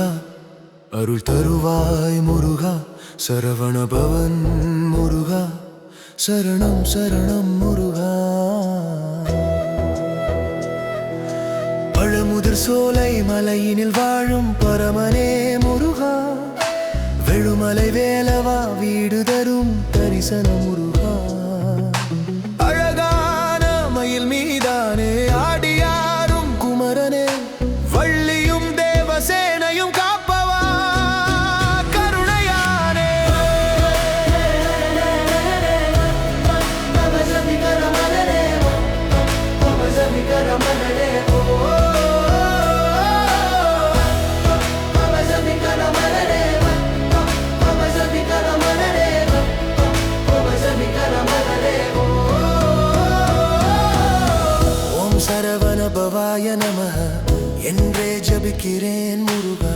முருகா அருள் தருவாய் முருகா சரவண பவன் முருகா சரணம் சரணம் முருகா. பழமுதிர் சோலை மலையினில் வாழும் பரமனே முருகா வெழுமலை வேலவா வீ ஓம் சரவண பவாய நம என்றே ஜபிக்கிறேன் முருகா.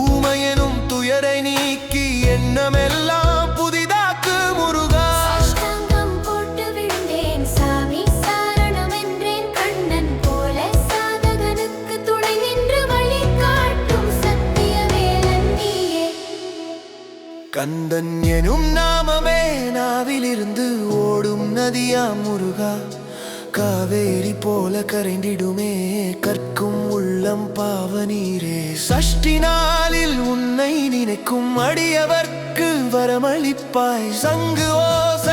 ஊமையனும் துயரை நீக்கி எண்ணமெல்லாம் புதிதாக்கு முருகா. கந்தன் எனும் நாமமே நாவிலிருந்து ஓடும் நதியா முருகா. காவேரி போல கரைந்திடுமே கற்கும் உள்ளம் பாவநீரே. சஷ்டி நாளில் உன்னை நினைக்கும் அடியவர்க்கு வரமளிப்பாய். சங்கு ஓசை